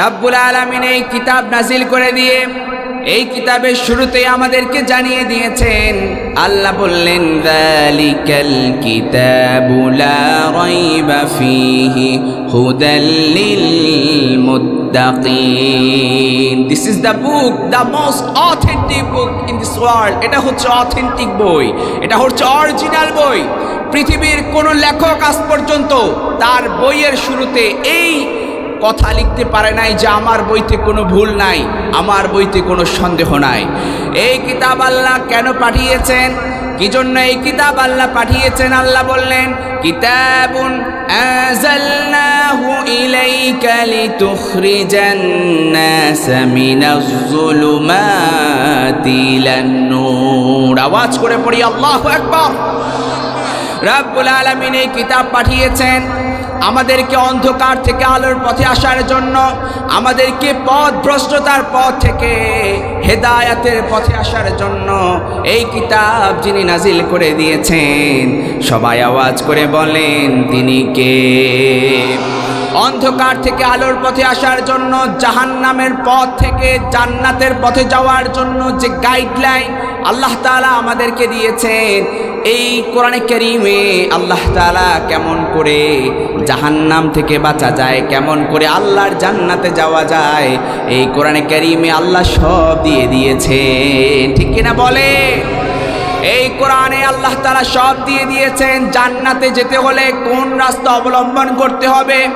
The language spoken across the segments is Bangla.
রাব্বুল আলমিন এই কিতাব নাজিল করে দিয়ে এই কিতাবের শুরুতে আমাদেরকে জানিয়ে দিয়েছেন, আল্লাহ বললেন যালিকাল কিতাবু লা রাইবা ফীহি this is the book the most authentic book in this world এটা হচ্ছে অথেন্টিক বই, এটা হচ্ছে অরিজিনাল বই। পৃথিবীর কোন লেখক আজ পর্যন্ত তার বইয়ের শুরুতে এই কথা লিখতে পারে নাই যে আমার বইতে কোনো ভুল নাই, আমার বইতে কোনো সন্দেহ নাই। এই কিতাব আল্লাহ কেন পাঠিয়েছেন? কি জন্য এই কিতাব আল্লাহ পাঠিয়েছেন? আল্লাহ বললেন, কিতাবুন আযালনাহু ইলাইকা লিতুখরিজান নাস মিনাজ যুলুমাতি ইলান নূর। আওয়াজ করে পড়ি, আল্লাহু আকবার। রাব্বুল আলামিন এই কিতাব পাঠিয়েছেন। আমাদেরকে অন্ধকার থেকে আলোর পথে আসার জন্য আমাদেরকে পথ ভ্রষ্টতার পথ থেকে হেদায়াতের পথে আসার জন্য এই কিতাব যিনি নাজিল করে দিয়েছেন, সবাই আওয়াজ করে বলেন, তিনি কে? অন্ধকার থেকে আলোর পথে আসার জন্য, জাহান্নামের পথ থেকে জান্নাতের পথে যাওয়ার জন্য যে গাইডলাইন আল্লাহ তাআলা আমাদেরকে দিয়েছেন এই কোরআনে কেরিমে আল্লাহ তালা কেমন করে জাহান্নাম থেকে বাঁচা যায়, কেমন করে আল্লাহর জান্নাতে যাওয়া যায়, এই কোরআনে কেরিমে আল্লাহ সব দিয়ে দিয়েছে ঠিক কিনা বলে? এই কোরআনে আল্লাহ তারা সব দিয়ে দিয়েছেন, জান্নাতে যেতে হলে কোন রাস্তা অবলম্বন করতে হবে,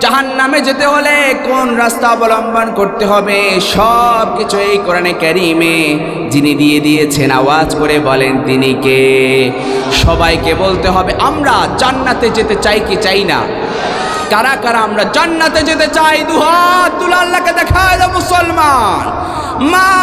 জাহান্নামে যেতে হলে কোন রাস্তা অবলম্বন করতে হবে সব কিছু এই কোরআনে ক্যারিমে যিনি দিয়ে দিয়েছেন, আওয়াজ করে বলেন তিনি কে? সবাইকে বলতে হবে, আমরা জান্নাতে যেতে চাই কি চাই না? কারা কারা আমরা জান্নাতে যেতে চাই? দুহাত তুলে আল্লাহকে দেখায় মুসলমান! মা